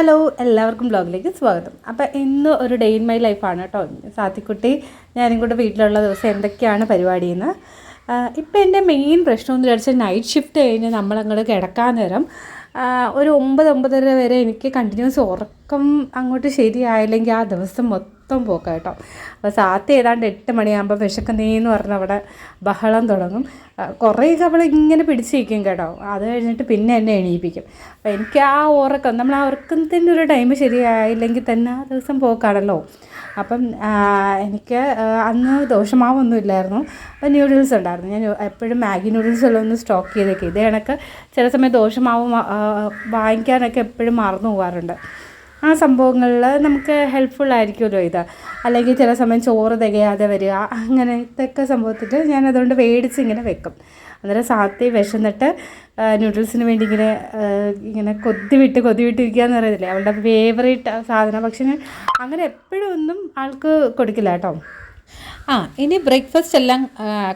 Hello എല്ലാവർക്കും ബ്ലോഗിലേക്ക് സ്വാഗതം. അപ്പോൾ ഇന്ന് ഒരു ഡേ ഇൻ മൈ ലൈഫാണ് കേട്ടോ സാത്തിക്കുട്ടി ഞാനും കൂടെ വീട്ടിലുള്ള ദിവസം എന്തൊക്കെയാണ് പരിപാടി പരിപാടിയെന്ന് ഇപ്പം എന്റെ മെയിൻ പ്രശ്നം എന്ന് വിചാരിച്ചാൽ നൈറ്റ് ഷിഫ്റ്റ് കഴിഞ്ഞ് നമ്മളങ്ങോട്ട് കിടക്കാൻ നേരം ഒരു ഒമ്പത് ഒമ്പതര വരെ എനിക്ക് കണ്ടിന്യൂസ് ഉറക്കം അങ്ങോട്ട് ശരിയായില്ലെങ്കിൽ ആ ദിവസം മൊത്തം പോക്കാം കേട്ടോ. അപ്പോൾ സാത്തി ഏതാണ്ട് എട്ട് മണിയാകുമ്പോൾ വിശക്കുന്നേന്ന് പറഞ്ഞ് അവിടെ ബഹളം തുടങ്ങും. കുറേ അവൾ ഇങ്ങനെ പിടിച്ചിരിക്കും കേട്ടോ. അത് കഴിഞ്ഞിട്ട് പിന്നെ എന്നെ എണീപ്പിക്കും. അപ്പോൾ എനിക്ക് ആ ഉറക്കം നമ്മൾ ആ ഉറക്കത്തിന്റെ ഒരു ടൈം ശരിയായില്ലെങ്കിൽ തന്നെ ആ ദിവസം പോക്കാണല്ലോ. അപ്പം എനിക്ക് അന്ന് ദോഷമാവൊന്നും ഇല്ലായിരുന്നു. അപ്പോൾ ന്യൂഡിൽസ് ഉണ്ടായിരുന്നു. ഞാൻ എപ്പോഴും മാഗി ന്യൂഡിൽസ് എല്ലാം ഒന്ന് സ്റ്റോക്ക് ചെയ്തേക്കും. ഇത് കണക്ക് ചില സമയം ദോഷമാവ് വാങ്ങിക്കാനൊക്കെ എപ്പോഴും മറന്നു പോകാറുണ്ട് ആ സംഭവങ്ങളിൽ നമുക്ക് ഹെൽപ്ഫുൾ ആയിരിക്കുമല്ലോ ഇത്. അല്ലെങ്കിൽ ചില സമയം ചോറ് തികയാതെ വരിക അങ്ങനത്തെയൊക്കെ സംഭവത്തിൽ ഞാൻ അതുകൊണ്ട് മേടിച്ച് ഇങ്ങനെ വെക്കും. അന്നേരം സാത്തി വിശന്നിട്ട് നൂഡിൽസിന് വേണ്ടി ഇങ്ങനെ ഇങ്ങനെ കൊതി വിട്ട് എന്ന് പറയുന്നില്ലേ? അവളുടെ ഫേവറേറ്റ് സാധനം. പക്ഷേ അങ്ങനെ എപ്പോഴും ഒന്നും ആൾക്ക് കൊടുക്കില്ല കേട്ടോ. ആ ഇനി ബ്രേക്ക്ഫാസ്റ്റ് എല്ലാം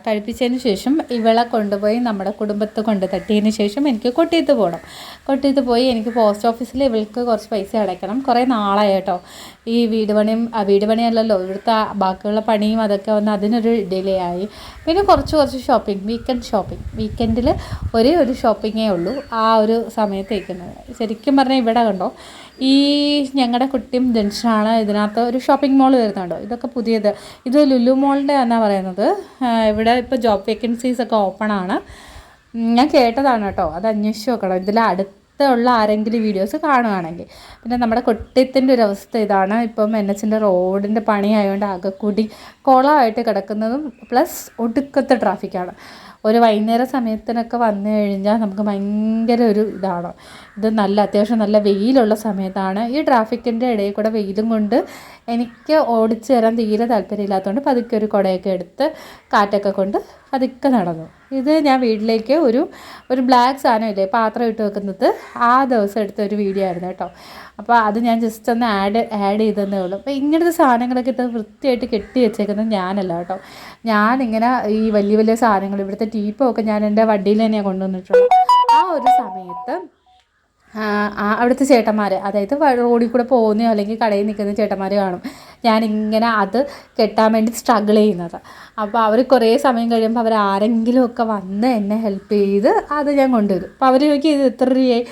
കഴിപ്പിച്ചതിന് ശേഷം ഇവളെ കൊണ്ടുപോയി നമ്മുടെ കുടുംബത്തെ കൊണ്ട് തട്ടിയതിന് ശേഷം എനിക്ക് കൊട്ടിയത്ത് പോകണം കൊട്ടിയത്ത് പോയി എനിക്ക് പോസ്റ്റ് ഓഫീസിൽ ഇവൾക്ക് കുറച്ച് പൈസ അടയ്ക്കണം. കുറേ നാളായി കേട്ടോ. ഈ വീട് പണിയും വീട് പണിയല്ലല്ലോ. ഇവിടുത്തെ ബാക്കിയുള്ള പണിയും അതൊക്കെ വന്ന് അതിനൊരു ഡിലേ ആയി. പിന്നെ കുറച്ച് കുറച്ച് ഷോപ്പിംഗ് വീക്കെൻഡ് ഷോപ്പിംഗ് വീക്കെൻഡിൽ ഒരേ ഒരു ഷോപ്പിങ്ങേ ഉള്ളൂ ആ ഒരു സമയത്തേക്കുന്നത് ശരിക്കും പറഞ്ഞാൽ ഇവിടെ കണ്ടോ ഈ ഞങ്ങളുടെ കുട്ടിയും ജംഗ്ഷനാണ് ഇതിനകത്ത് ഒരു ഷോപ്പിംഗ് മോൾ വരുന്നുണ്ടോ. ഇതൊക്കെ പുതിയത്. ഇത് ലുലു മോളിന്റെ എന്നാ പറയുന്നത്. ഇവിടെ ഇപ്പോൾ ജോബ് വേക്കൻസീസ് ഒക്കെ ഓപ്പൺ ആണ്. ഞാൻ കേട്ടതാണ് കേട്ടോ. അത് അന്വേഷിച്ച് നോക്കണം. ഇതിൽ അടുത്തുള്ള ആരെങ്കിലും വീഡിയോസ് കാണുകയാണെങ്കിൽ പിന്നെ നമ്മുടെ കൊട്ടിയത്തിന്റെ ഒരു അവസ്ഥ ഇതാണ്. ഇപ്പം എൻ എച്ചിന്റെ റോഡിന്റെ പണി ആയതുകൊണ്ട് ആകെ കൂടി കുളമായിട്ട് കിടക്കുന്നതും പ്ലസ് ഒടുക്കത്തെ ട്രാഫിക്കാണ് ഒരു വൈകുന്നേര സമയത്തിനൊക്കെ വന്നു കഴിഞ്ഞാൽ നമുക്ക് ഭയങ്കര ഒരു ഇതാണ്. ഇത് നല്ല അത്യാവശ്യം നല്ല വെയിലുള്ള സമയത്താണ് ഈ ട്രാഫിക്കിന്റെ ഇടയിൽ കൂടെ വെയിലും കൊണ്ട് എനിക്ക് ഓടിച്ചു തരാൻ തീരെ താല്പര്യമില്ലാത്തതുകൊണ്ട് പതുക്കെ ഒരു കുടയൊക്കെ എടുത്ത് കാറ്റൊക്കെ കൊണ്ട് പതുക്കെ നടന്നു. ഇത് ഞാൻ വീട്ടിലേക്ക് ഒരു ഒരു ബ്ലാക്ക് സാധനം ഇല്ലേ പാത്രം ഇട്ട് വെക്കുന്നത് ആ ദിവസം എടുത്ത ഒരു വീഡിയോ ആയിരുന്നു കേട്ടോ. അപ്പോൾ അത് ഞാൻ ജസ്റ്റ് ഒന്ന് ആഡ് ആഡ് ചെയ്തതേ ഉള്ളൂ. അപ്പോൾ ഇങ്ങനത്തെ സാധനങ്ങളൊക്കെ ഇത് വൃത്തിയായിട്ട് കെട്ടി വെച്ചേക്കുന്നത് ഞാനല്ല കേട്ടോ. ഞാനിങ്ങനെ ഈ വലിയ വലിയ സാധനങ്ങൾ ഇവിടുത്തെ ടീപ്പൊക്കെ ഞാൻ എന്റെ വണ്ടിയിൽ തന്നെയാണ് കൊണ്ടുവന്നിട്ടുള്ളത്. ആ ഒരു സമയത്ത് അവിടുത്തെ ചേട്ടന്മാർ അതായത് റോഡിൽ കൂടെ പോകുന്നയോ അല്ലെങ്കിൽ കടയിൽ നിൽക്കുന്ന ചേട്ടന്മാർ കാണും. ഞാനിങ്ങനെ അത് കെട്ടാൻ വേണ്ടി സ്ട്രഗിൾ ചെയ്യുന്നത്. അപ്പോൾ അവർ കുറേ സമയം കഴിയുമ്പോൾ അവർ ആരെങ്കിലുമൊക്കെ വന്ന് എന്നെ ഹെൽപ്പ് ചെയ്ത് അത് ഞാൻ കൊണ്ടുവരും. അപ്പോൾ അവർ ചോദിക്കും ഇത് എത്ര രൂപയായി?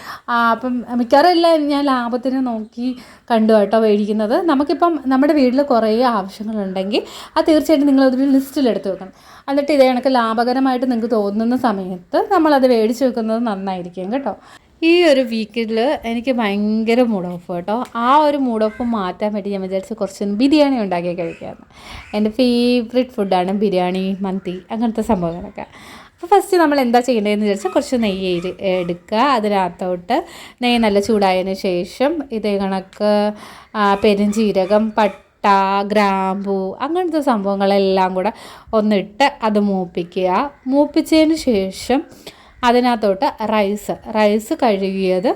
അപ്പം മിക്കവാറും ഞാൻ ലാഭത്തിന് നോക്കി കണ്ടു കേട്ടോ മേടിക്കുന്നത്. നമുക്കിപ്പം നമ്മുടെ വീട്ടിൽ കുറേ ആവശ്യങ്ങളുണ്ടെങ്കിൽ അത് തീർച്ചയായിട്ടും നിങ്ങളതൊരു ലിസ്റ്റിലെടുത്ത് വെക്കണം. എന്നിട്ട് ഇതേ കണക്ക് ലാഭകരമായിട്ട് നിങ്ങൾക്ക് തോന്നുന്ന സമയത്ത് നമ്മളത് മേടിച്ച് വെക്കുന്നത് നന്നായിരിക്കും കേട്ടോ. ഈ ഒരു വീക്കിൽ എനിക്ക് ഭയങ്കര മൂഡ് ഓഫ് കേട്ടോ. ആ ഒരു മൂഡ് ഓഫ് മാറ്റാൻ വേണ്ടി ഞാൻ വിചാരിച്ച് കുറച്ച് ബിരിയാണി ഉണ്ടാക്കി കഴിക്കാമെന്ന് എന്റെ ഫേവറേറ്റ് ഫുഡാണ് ബിരിയാണി മന്തി അങ്ങനത്തെ സംഭവങ്ങളൊക്കെ. അപ്പോൾ ഫസ്റ്റ് നമ്മൾ എന്താ ചെയ്യേണ്ടതെന്ന് വിചാരിച്ചാൽ കുറച്ച് നെയ്യ് എടുക്കുക. അതിനകത്തോട്ട് നെയ്യ് നല്ല ചൂടായതിന് ശേഷം ഇതേ കണക്ക് പെരുംജീരകം പട്ട ഗ്രാമ്പു അങ്ങനത്തെ സംഭവങ്ങളെല്ലാം കൂടെ ഒന്നിട്ട് അത് മൂപ്പിക്കുക. മൂപ്പിച്ചതിന് ശേഷം അതിനകത്തോട്ട് റൈസ് റൈസ് കഴുകിയത്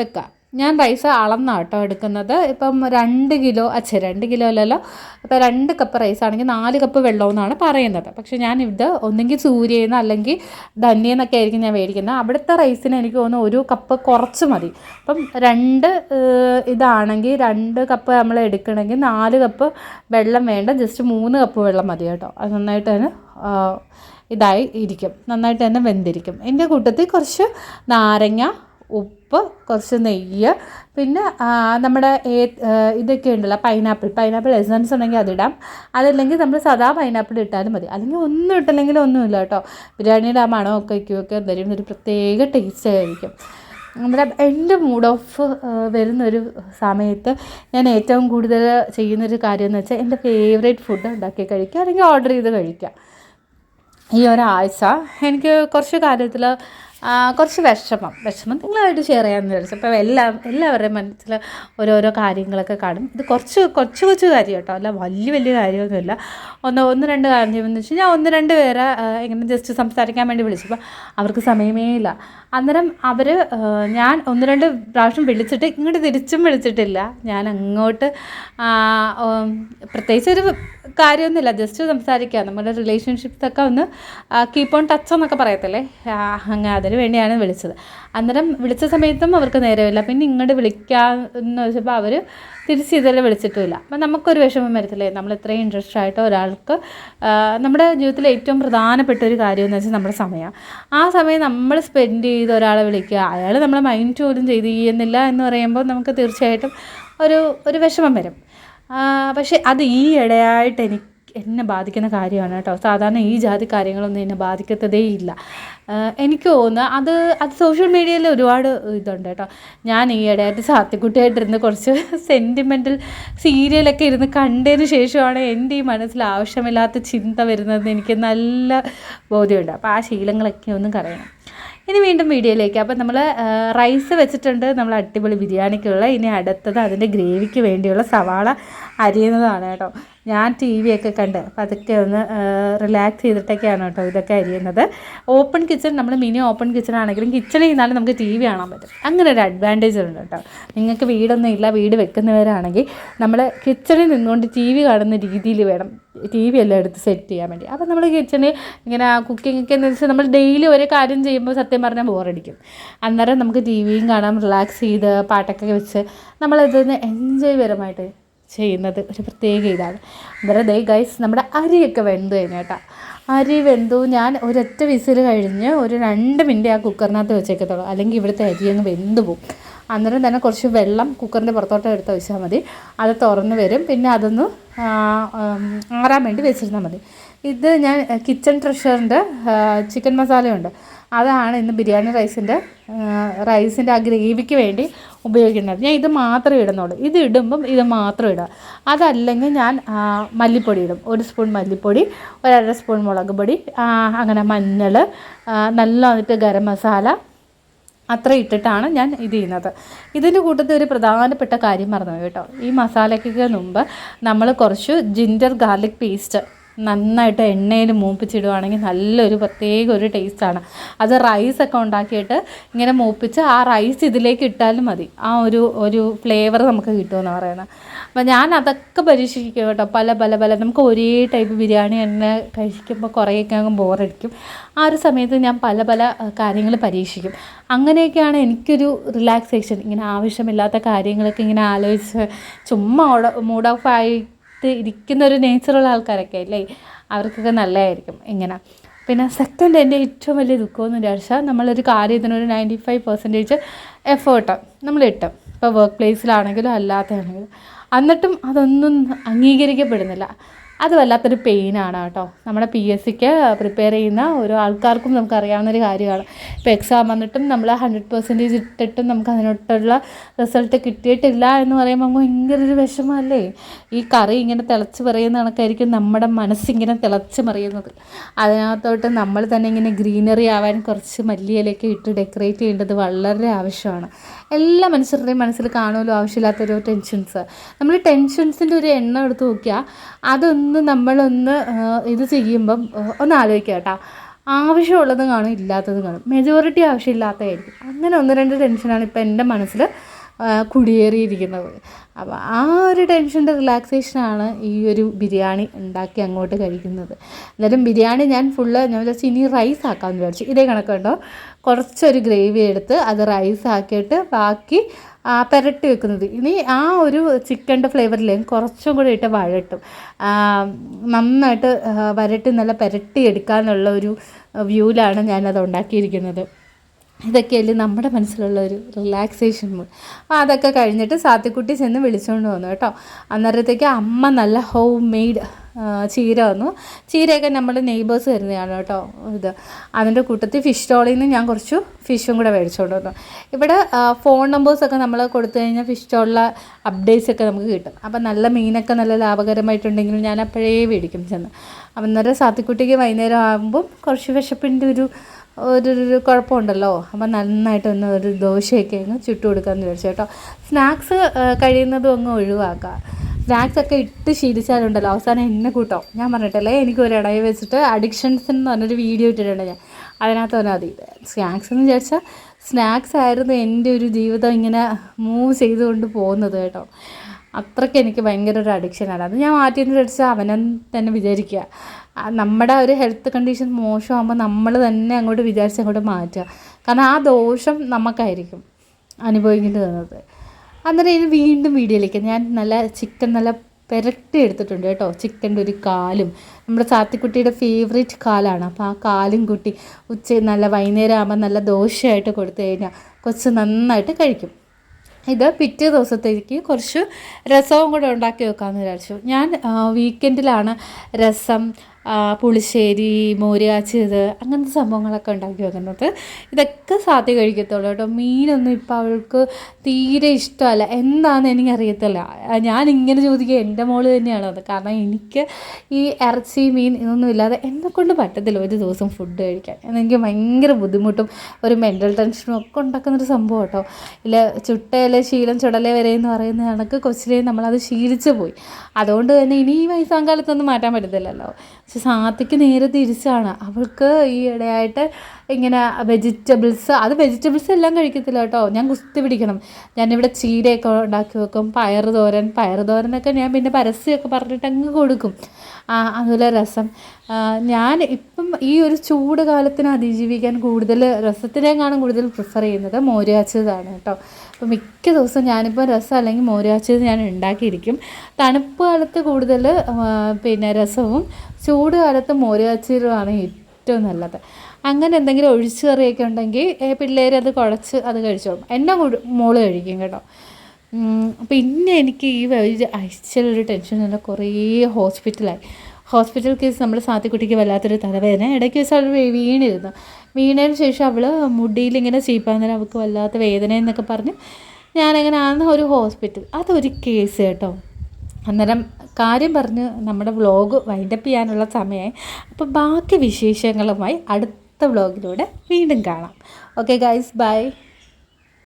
വെക്കുക ഞാൻ റൈസ് അളന്നാണ് കേട്ടോ എടുക്കുന്നത്. ഇപ്പം രണ്ട് കിലോ അച്ഛ രണ്ട് കിലോ അല്ലല്ലോ. ഇപ്പം രണ്ട് കപ്പ് റൈസ് ആണെങ്കിൽ നാല് കപ്പ് വെള്ളം എന്നാണ് പറയുന്നത്. പക്ഷേ ഞാൻ ഇത് ഒന്നെങ്കിൽ സൂര്യയിൽ നിന്ന് അല്ലെങ്കിൽ ധന്യെന്നൊക്കെ ആയിരിക്കും ഞാൻ മേടിക്കുന്നത്. അവിടുത്തെ റൈസിന് എനിക്ക് തോന്നുന്നു ഒരു കപ്പ് കുറച്ച് മതി. അപ്പം രണ്ട് ഇതാണെങ്കിൽ രണ്ട് കപ്പ് നമ്മൾ എടുക്കണമെങ്കിൽ നാല് കപ്പ് വെള്ളം വേണ്ട. ജസ്റ്റ് മൂന്ന് കപ്പ് വെള്ളം മതി കേട്ടോ. അത് നന്നായിട്ട് തന്നെ ഇതായി ഇരിക്കും. നന്നായിട്ട് തന്നെ വെന്തിരിക്കും. എന്റെ കൂട്ടത്തിൽ കുറച്ച് നാരങ്ങ ഉപ്പ് കുറച്ച് നെയ്യ് പിന്നെ നമ്മുടെ ഏ ഇതൊക്കെ ഉണ്ടല്ലോ പൈനാപ്പിൾ. പൈനാപ്പിൾ എസൻസ് ഉണ്ടെങ്കിൽ അതിടാം അതല്ലെങ്കിൽ നമ്മൾ സദാ പൈനാപ്പിൾ ഇട്ടാലും മതി. അല്ലെങ്കിൽ ഒന്നും ഇട്ടില്ലെങ്കിൽ ഒന്നുമില്ല കേട്ടോ. ബിരിയാണിയുടെ ആ മണമൊക്കെ ഒക്കെ എന്തായാലും ഒരു പ്രത്യേക ടേസ്റ്റ് ആയിരിക്കും. നമ്മുടെ എന്റെ മൂഡ് ഓഫ് വരുന്നൊരു സമയത്ത് ഞാൻ ഏറ്റവും കൂടുതൽ ചെയ്യുന്നൊരു കാര്യം എന്ന് വെച്ചാൽ എന്റെ ഫേവറേറ്റ് ഫുഡ് ഉണ്ടാക്കി കഴിക്കുക. അല്ലെങ്കിൽ ഓർഡർ ചെയ്ത് കഴിക്കുക. ഈ ഒരാഴ്ച എനിക്ക് കുറച്ച് കാര്യത്തിൽ കുറച്ച് വിഷമം. വിഷമം നിങ്ങളായിട്ട് ഷെയർ ചെയ്യാമെന്ന് വിചാരിച്ചു. അപ്പോൾ എല്ലാ എല്ലാവരുടെയും മനസ്സിൽ ഓരോരോ കാര്യങ്ങളൊക്കെ കാണും. ഇത് കുറച്ച് കൊച്ചു കൊച്ചു കാര്യം കേട്ടോ അല്ല വലിയ വലിയ കാര്യമൊന്നുമില്ല. ഒന്ന് ഒന്ന് രണ്ട് കാര്യം എന്ന് വെച്ചാൽ ഞാൻ ഒന്ന് രണ്ട് പേരെ ഇങ്ങനെ ജസ്റ്റ് സംസാരിക്കാൻ വേണ്ടി വിളിച്ചപ്പോൾ അവർക്ക് സമയമേ ഇല്ല. അന്നേരം അവർ ഞാൻ ഒന്ന് രണ്ട് പ്രാവശ്യം വിളിച്ചിട്ട് ഇങ്ങോട്ട് തിരിച്ചും വിളിച്ചിട്ടില്ല. ഞാൻ അങ്ങോട്ട് പ്രത്യേകിച്ച് ഒരു കാര്യമൊന്നുമില്ല. ജസ്റ്റ് സംസാരിക്കുക നമ്മുടെ റിലേഷൻഷിപ്സൊക്കെ ഒന്ന് കീപ്പ് ഓൺ ടച്ച് എന്നൊക്കെ പറയത്തില്ലേ? അങ്ങനെ അതിന് വേണ്ടിയാണ് വിളിച്ചത്. അന്നേരം വിളിച്ച സമയത്തും അവർക്ക് നേരമില്ല. പിന്നെ ഇങ്ങോട്ട് വിളിക്കാമെന്ന് വെച്ചപ്പോൾ അവർ തിരിച്ച് ഇതുവരെ വിളിച്ചിട്ടുമില്ല. അപ്പം നമുക്കൊരു വിഷമം വരത്തില്ലേ? നമ്മൾ ഇത്രയും ഇൻട്രസ്റ്റ് ആയിട്ട് ഒരാൾക്ക് നമ്മുടെ ജീവിതത്തിലെ ഏറ്റവും പ്രധാനപ്പെട്ട ഒരു കാര്യം എന്ന് വെച്ചാൽ നമ്മുടെ സമയം. ആ സമയം നമ്മൾ സ്പെൻഡ് ചെയ്ത് ഒരാളെ വിളിക്കുക അയാൾ നമ്മളെ മൈൻഡ് പോലും ചെയ്ത് ചെയ്യുന്നില്ല എന്ന് പറയുമ്പോൾ നമുക്ക് തീർച്ചയായിട്ടും ഒരു ഒരു വിഷമം വരും. പക്ഷേ അത് ഈ ഇടയായിട്ട് എനിക്ക് എന്നെ ബാധിക്കുന്ന കാര്യമാണ് കേട്ടോ. സാധാരണ ഈ ജാതി കാര്യങ്ങളൊന്നും എന്നെ ബാധിക്കത്തതേ ഇല്ല എനിക്ക് തോന്നുന്നു അത് അത് സോഷ്യൽ മീഡിയയിൽ ഒരുപാട് ഇതുണ്ട് കേട്ടോ. ഞാൻ ഈ ഇടയായിട്ട് സാത്യക്കുട്ടിയായിട്ടിരുന്ന് കുറച്ച് സെന്റിമെന്റൽ സീരിയലൊക്കെ ഇരുന്ന് കണ്ടതിന് ശേഷമാണ് എന്റെ ഈ മനസ്സിൽ ആവശ്യമില്ലാത്ത ചിന്ത വരുന്നതെന്ന് എനിക്ക് നല്ല ബോധ്യമുണ്ട്. അപ്പോൾ ആ ശീലങ്ങളൊക്കെ ഒന്നും കളയണം ഇനി വീണ്ടും വീഡിയോയിലേക്ക്. അപ്പോൾ നമ്മൾ റൈസ് വെച്ചിട്ടുണ്ട്. നമ്മൾ അടിപൊളി ബിരിയാണിക്കുള്ള. ഇനി അടുത്തത് അതിന്റെ ഗ്രേവിക്ക് വേണ്ടിയുള്ള സവാള. അരിയുന്നതാണ് കേട്ടോ. ഞാൻ ടി വി ഒക്കെ കണ്ട് അപ്പം അതൊക്കെ ഒന്ന് റിലാക്സ് ചെയ്തിട്ടൊക്കെയാണ് കേട്ടോ ഇതൊക്കെ അരിയുന്നത്. ഓപ്പൺ കിച്ചൺ നമ്മൾ മിനി ഓപ്പൺ കിച്ചൺ ആണെങ്കിലും കിച്ചണിൽ നിന്നാലും നമുക്ക് ടി വി കാണാൻ പറ്റും. അങ്ങനെ ഒരു അഡ്വാന്റേജ് ഉണ്ട് കേട്ടോ. നിങ്ങൾക്ക് വീടൊന്നും ഇല്ല വീട് വെക്കുന്നവരാണെങ്കിൽ നമ്മൾ കിച്ചണിൽ നിന്നുകൊണ്ട് ടി വി കാണുന്ന രീതിയിൽ വേണം. ടി വി എല്ലാം എടുത്ത് സെറ്റ് ചെയ്യാൻ വേണ്ടി. അപ്പോൾ നമ്മൾ കിച്ചണിൽ ഇങ്ങനെ കുക്കിംഗ് ഒക്കെ എന്ന് വെച്ചാൽ നമ്മൾ ഡെയിലി ഒരേ കാര്യം ചെയ്യുമ്പോൾ സത്യം പറഞ്ഞാൽ ബോറടിക്കും അന്നേരം നമുക്ക് ടി വിയും കാണാം റിലാക്സ് ചെയ്ത് പാട്ടൊക്കെ വെച്ച് നമ്മളിതൊന്ന് എൻജോയ് പരമായിട്ട് ചെയ്യുന്നത്. ഒരു പ്രത്യേക ഇതാണ്. ദേ ഗൈസ് നമ്മുടെ അരിയൊക്കെ വെന്തു കഴിഞ്ഞു കേട്ടോ. അരി വെന്തു. ഞാൻ ഒരൊറ്റ വിസിൽ കഴിഞ്ഞ് ഒരു രണ്ട് മിനിറ്റ് ആ കുക്കറിനകത്ത് വെച്ചേക്കത്തുള്ളൂ. അല്ലെങ്കിൽ ഇവിടുത്തെ അരി അങ്ങ് വെന്ത് പോകും അന്നേരം തന്നെ കുറച്ച് വെള്ളം കുക്കറിന്റെ പുറത്തോട്ട് എടുത്ത് വെച്ചാൽ മതി. അത് തുറന്ന് വരും. പിന്നെ അതൊന്ന് ആറാൻ വേണ്ടി വെച്ചിരുന്നാൽ മതി. ഇത് ഞാൻ കിച്ചൺ ട്രഷറിന്റെ ചിക്കൻ മസാലയുണ്ട് അതാണ് ഇന്ന് ബിരിയാണി റൈസിന്റെ റൈസിന്റെ ആ ഗ്രേവിക്ക് വേണ്ടി ഉപയോഗിക്കുന്നത്. ഞാൻ ഇത് മാത്രമേ ഇടുന്നുള്ളൂ. ഇത് ഇടുമ്പം ഇത് മാത്രം ഇടുക അതല്ലെങ്കിൽ ഞാൻ മല്ലിപ്പൊടി ഇടും. ഒരു സ്പൂൺ മല്ലിപ്പൊടി ഒരര സ്പൂൺ മുളക് പൊടി അങ്ങനെ മഞ്ഞൾ നല്ല വന്നിട്ട് ഗരം മസാല അത്ര ഇട്ടിട്ടാണ് ഞാൻ ഇത് ചെയ്യുന്നത്. ഇതിന്റെ കൂട്ടത്തിൽ ഒരു പ്രധാനപ്പെട്ട കാര്യം പറഞ്ഞു കേട്ടോ. ഈ മസാലയ്ക്ക് മുമ്പ് നമ്മൾ കുറച്ച് ജിഞ്ചർ ഗാർലിക് പേസ്റ്റ് നന്നായിട്ട് എണ്ണയിൽ മൂപ്പിച്ചിടുവാണെങ്കിൽ നല്ലൊരു പ്രത്യേക ഒരു ടേസ്റ്റാണ്. അത് റൈസൊക്കെ ഉണ്ടാക്കിയിട്ട് ഇങ്ങനെ മൂപ്പിച്ച് ആ റൈസ് ഇതിലേക്ക് ഇട്ടാലും മതി. ആ ഒരു ഒരു ഫ്ലേവർ നമുക്ക് കിട്ടുമെന്ന് പറയുന്നത്. അപ്പം ഞാൻ അതൊക്കെ പരീക്ഷിക്കും കേട്ടോ. പല പല പല. നമുക്ക് ഒരേ ടൈപ്പ് ബിരിയാണി തന്നെ കഴിക്കുമ്പോൾ കുറേയൊക്കെ ബോറടിക്കും. ആ ഒരു സമയത്ത് ഞാൻ പല പല കാര്യങ്ങൾ പരീക്ഷിക്കും. അങ്ങനെയൊക്കെയാണ് എനിക്കൊരു റിലാക്സേഷൻ. ഇങ്ങനെ ആവശ്യമില്ലാത്ത കാര്യങ്ങളൊക്കെ ഇങ്ങനെ ആലോചിച്ച് ചുമ്മാ മൂഡ് ഓഫ് ആയിട്ട് ഇരിക്കുന്ന ഒരു നേച്ചറുള്ള ആൾക്കാരൊക്കെ അല്ലേ? അവർക്കൊക്കെ നല്ലതായിരിക്കും ഇങ്ങനെ. പിന്നെ സെക്കൻഡ് എന്റെ ഏറ്റവും വലിയ ദുഃഖമെന്ന് വിചാരിച്ചാൽ നമ്മളൊരു കാര്യത്തിനൊരു നയന്റി ഫൈവ് പെർസെന്റേജ് എഫേർട്ട് നമ്മൾ ഇട്ടും ഇപ്പോൾ വർക്ക് പ്ലേസിലാണെങ്കിലും അല്ലാത്തതാണെങ്കിലും. എന്നിട്ടും അതൊന്നും അംഗീകരിക്കപ്പെടുന്നില്ല. അത് വല്ലാത്തൊരു പെയിനാണ് കേട്ടോ. നമ്മുടെ പി എസ് സിക്ക് പ്രിപ്പയർ ചെയ്യുന്ന ഓരോ ആൾക്കാർക്കും നമുക്കറിയാവുന്ന ഒരു കാര്യമാണ്. ഇപ്പോൾ എക്സാം വന്നിട്ടും നമ്മൾ ഹൺഡ്രഡ് പെർസെന്റേജ് ഇട്ടിട്ടും നമുക്ക് അതിനോട്ടുള്ള റിസൾട്ട് കിട്ടിയിട്ടില്ല എന്ന് പറയുമ്പോൾ നമുക്ക് ഭയങ്കര ഒരു വിഷമമല്ലേ? ഈ കറി ഇങ്ങനെ തിളച്ച് പറയുന്ന കണക്കായിരിക്കും നമ്മുടെ മനസ്സിങ്ങനെ തിളച്ച് മറിയുന്നത്. അതിനകത്തോട്ട് നമ്മൾ തന്നെ ഇങ്ങനെ ഗ്രീനറി ആവാൻ കുറച്ച് മല്ലിയിലൊക്കെ ഇട്ട് ഡെക്കറേറ്റ് ചെയ്യേണ്ടത് വളരെ ആവശ്യമാണ്. എല്ലാ മനുഷ്യരുടെയും മനസ്സിൽ കാണുമല്ലോ ആവശ്യമില്ലാത്തൊരു ടെൻഷൻസ് നമ്മൾ ടെൻഷൻസിന്റെ ഒരു എണ്ണം എടുത്ത് നോക്കിയാൽ അതൊന്ന് നമ്മളൊന്ന് ഇത് ചെയ്യുമ്പം ഒന്ന് ആലോചിക്കുക കേട്ടോ. ആവശ്യമുള്ളതും കാണും ഇല്ലാത്തതും കാണും. മെജോറിറ്റി ആവശ്യമില്ലാത്തതായിരിക്കും. അങ്ങനെ ഒന്ന് രണ്ട് ടെൻഷനാണ് ഇപ്പോൾ എന്റെ മനസ്സിൽ കുടിയേറിയിരിക്കുന്നത്. അപ്പോൾ ആ ഒരു ടെൻഷന്റെ റിലാക്സേഷനാണ് ഈ ഒരു ബിരിയാണി ഉണ്ടാക്കി അങ്ങോട്ട് കഴിക്കുന്നത്. എന്നാലും ബിരിയാണി ഞാൻ ഫുള്ള് ഞാൻ വിചാരിച്ചു ഇനി റൈസ് ആക്കാമെന്ന് വിചാരിച്ചു. ഇതേ കണക്ക് കണക്കുണ്ടോ കുറച്ചൊരു ഗ്രേവി എടുത്ത് അത് റൈസ് ആക്കിയിട്ട് ബാക്കി പുരട്ടി വെക്കുന്നത്. ഇനി ആ ഒരു ചിക്കന്റെ ഫ്ലേവറിലേക്ക് കുറച്ചും കൂടി ഇട്ട് വഴട്ടും. നന്നായിട്ട് വരട്ടി നല്ല പുരട്ടി എടുക്കാമെന്നുള്ള ഒരു വ്യൂവിലാണ് ഞാനത് ഉണ്ടാക്കിയിരിക്കുന്നത്. ഇതൊക്കെയല്ലേ നമ്മുടെ മനസ്സിലുള്ള ഒരു റിലാക്സേഷൻ മൂഡ് അപ്പോൾ അതൊക്കെ കഴിഞ്ഞിട്ട് സാത്തിക്കുട്ടി ചെന്ന് വിളിച്ചുകൊണ്ട് വന്നു കേട്ടോ. അന്നേരത്തേക്ക് അമ്മ നല്ല ഹോം മെയ്ഡ് ചീര വന്നു. ചീരയൊക്കെ നമ്മുടെ നെയ്ബേഴ്സ് തരുന്നതാണ് കേട്ടോ ഇത്. അതിന്റെ കൂട്ടത്തിൽ ഫിഷ് സ്റ്റോളിൽ നിന്ന് ഞാൻ കുറച്ച് ഫിഷും കൂടെ മേടിച്ചുകൊണ്ട് വന്നു. ഇവിടെ ഫോൺ നമ്പേഴ്സൊക്കെ നമ്മൾ കൊടുത്തു കഴിഞ്ഞാൽ ഫിഷ് സ്റ്റോളിലെ അപ്ഡേറ്റ്സ് ഒക്കെ നമുക്ക് കിട്ടും. അപ്പം നല്ല മീനൊക്കെ നല്ല ലാഭകരമായിട്ടുണ്ടെങ്കിൽ ഞാൻ അപ്പോഴേ മേടിക്കും ചെന്ന്. അപ്പം അന്നേരം സാത്തിക്കുട്ടിക്ക് വൈകുന്നേരം ആകുമ്പം കുറച്ച് വിശപ്പിന്റെ ഒരു ഒരു ഒരു കുഴപ്പമുണ്ടല്ലോ. അപ്പം നന്നായിട്ട് ഒന്ന് ഒരു ദോശയൊക്കെ അങ്ങ് ചുട്ടു കൊടുക്കാമെന്ന് വിചാരിച്ചു കേട്ടോ. സ്നാക്സ് കഴിയുന്നതും അങ്ങ് ഒഴിവാക്കുക സ്നാക്സ് ഒക്കെ ഇട്ട് ശീലിച്ചാലുണ്ടല്ലോ. അവസാനം എന്നെ കൂട്ടോ. ഞാൻ പറഞ്ഞിട്ടല്ലേ എനിക്ക് ഒരു ഇടയിൽ വെച്ചിട്ട് അഡിക്ഷൻസ് എന്ന് പറഞ്ഞൊരു വീഡിയോ ഇട്ടിട്ടുണ്ട് ഞാൻ. അതിനകത്ത് പറഞ്ഞാൽ മതി. സ്നാക്സ് എന്ന് വിചാരിച്ചാൽ സ്നാക്സ് ആയിരുന്നു എന്റെ ഒരു ജീവിതം ഇങ്ങനെ മൂവ് ചെയ്തുകൊണ്ട് പോകുന്നത് കേട്ടോ. അത്രയ്ക്ക് എനിക്ക് ഭയങ്കര ഒരു അഡിക്ഷനാണ് അത് ഞാൻ മാറ്റിയെന്ന് വിചാരിച്ചാൽ അവനെ തന്നെ വിചാരിക്കുക. നമ്മുടെ ഒരു ഹെൽത്ത് കണ്ടീഷൻ മോശമാകുമ്പോൾ നമ്മൾ തന്നെ അങ്ങോട്ട് വിചാരിച്ച് അങ്ങോട്ട് മാറ്റുക കാരണം ആ ദോഷം നമുക്കായിരിക്കും അനുഭവിക്കേണ്ടി വന്നത്. അന്നേരം ഇനി വീണ്ടും വീഡിയോയിലേക്ക്. ഞാൻ നല്ല ചിക്കൻ നല്ല പെരട്ടി എടുത്തിട്ടുണ്ട് കേട്ടോ. ചിക്കന്റെ ഒരു കാലും. നമ്മുടെ സാത്തിക്കുട്ടിയുടെ ഫേവറേറ്റ് കാലാണ്. അപ്പോൾ ആ കാലും കുട്ടി ഉച്ച നല്ല വൈകുന്നേരം ആകുമ്പോൾ നല്ല ദോശയായിട്ട് കൊടുത്തു കഴിഞ്ഞാൽ കൊച്ച് നന്നായിട്ട് കഴിക്കും. ഇത് പിറ്റേ ദിവസത്തേക്ക് കുറച്ച് രസവും കൂടെ ഉണ്ടാക്കി വെക്കാമെന്ന് വിചാരിച്ചു. ഞാൻ വീക്കെൻഡിലാണ് രസം പുളിശ്ശേരി മോര് കാച്ചിയത് അങ്ങനത്തെ സംഭവങ്ങളൊക്കെ ഉണ്ടാക്കി വെക്കുന്നത്. ഇതൊക്കെ സാധ്യ കഴിക്കത്തുള്ളൂ കേട്ടോ. മീനൊന്നും ഇപ്പോൾ അവൾക്ക് തീരെ ഇഷ്ടമല്ല. എന്താണെന്ന് എനിക്കറിയത്തില്ല. ഞാൻ ഇങ്ങനെ ചോദിക്കുക എന്റെ മോൾ തന്നെയാണ് അത്? കാരണം എനിക്ക് ഈ ഇറച്ചി മീൻ ഇതൊന്നും ഇല്ലാതെ എന്നെ കൊണ്ട് പറ്റത്തില്ല ഒരു ദിവസം ഫുഡ് കഴിക്കാൻ. എനിക്ക് ഭയങ്കര ബുദ്ധിമുട്ടും ഒരു മെന്റൽ ടെൻഷനും ഒക്കെ ഉണ്ടാക്കുന്നൊരു സംഭവം കേട്ടോ. ഇല്ല ചുട്ടയിലെ ശീലം ചുടലേ വരെ എന്ന് പറയുന്ന കണക്ക് കൊച്ചിലേ നമ്മളത് ശീലിച്ചു പോയി. അതുകൊണ്ട് തന്നെ ഇനി ഈ വയസ്സാം കാലത്തൊന്നും മാറ്റാൻ പറ്റത്തില്ലല്ലോ. പക്ഷെ സാത്തിക്ക് നേരെ തിരിച്ചാണ്. അവൾക്ക് ഈ ഇടയായിട്ട് ഇങ്ങനെ വെജിറ്റബിൾസ് അത് വെജിറ്റബിൾസ് എല്ലാം കഴിക്കത്തില്ല കേട്ടോ. ഞാൻ കുസ്തി പിടിക്കണം. ഞാനിവിടെ ചീരയൊക്കെ ഉണ്ടാക്കി വെക്കും. പയർ തോരൻ പയർ തോരനൊക്കെ ഞാൻ പിന്നെ പരസ്യമൊക്കെ പറഞ്ഞിട്ട് അങ്ങ് കൊടുക്കും. അതുപോലെ രസം. ഞാൻ ഇപ്പം ഈ ഒരു ചൂട് കാലത്തിന് അതിജീവിക്കാൻ കൂടുതൽ രസത്തിനേക്കാളും കൂടുതൽ പ്രിഫർ ചെയ്യുന്നത് മോരുകാച്ചതാണ് കേട്ടോ. അപ്പോൾ മിക്ക ദിവസവും ഞാനിപ്പോൾ രസം അല്ലെങ്കിൽ മോരുകാച്ചത് ഞാൻ ഉണ്ടാക്കിയിരിക്കും. തണുപ്പ് കാലത്ത് കൂടുതൽ പിന്നെ രസവും ചൂട് കാലത്ത് മോരുകാച്ചിലാണ് ഏറ്റവും നല്ലത്. അങ്ങനെ എന്തെങ്കിലും ഒഴിച്ചു കറിയൊക്കെ ഉണ്ടെങ്കിൽ പിള്ളേർ അത് കുഴച്ച് അത് കഴിച്ചോളും. എന്നെ മോൾ കഴിക്കും കേട്ടോ. പിന്നെ എനിക്ക് ഈ ആഴ്ചയിലൊരു ടെൻഷൻ തന്നെ കുറേ ഹോസ്പിറ്റലായി. ഹോസ്പിറ്റൽ കേസ് നമ്മൾ സാത്തിക്കുട്ടിക്ക് വല്ലാത്തൊരു തലവേദന. ഇടയ്ക്ക് വെച്ച് അവൾ വീണിരുന്നു. വീണതിന് ശേഷം അവൾ മുടിയിലിങ്ങനെ ചീപ്പാന്നേരം അവൾക്ക് വല്ലാത്ത വേദന എന്നൊക്കെ പറഞ്ഞ് ഞാനങ്ങനെ ആണെന്ന് ഒരു ഹോസ്പിറ്റൽ. അതൊരു കേസ് കേട്ടോ. അന്നേരം കാര്യം പറഞ്ഞ് നമ്മുടെ വ്ളോഗ് വൈൻഡപ്പ് ചെയ്യാനുള്ള സമയമായി. അപ്പോൾ ബാക്കി വിശേഷങ്ങളുമായി അടുത്ത വ്ളോഗിലൂടെ വീണ്ടും കാണാം. Okay guys bye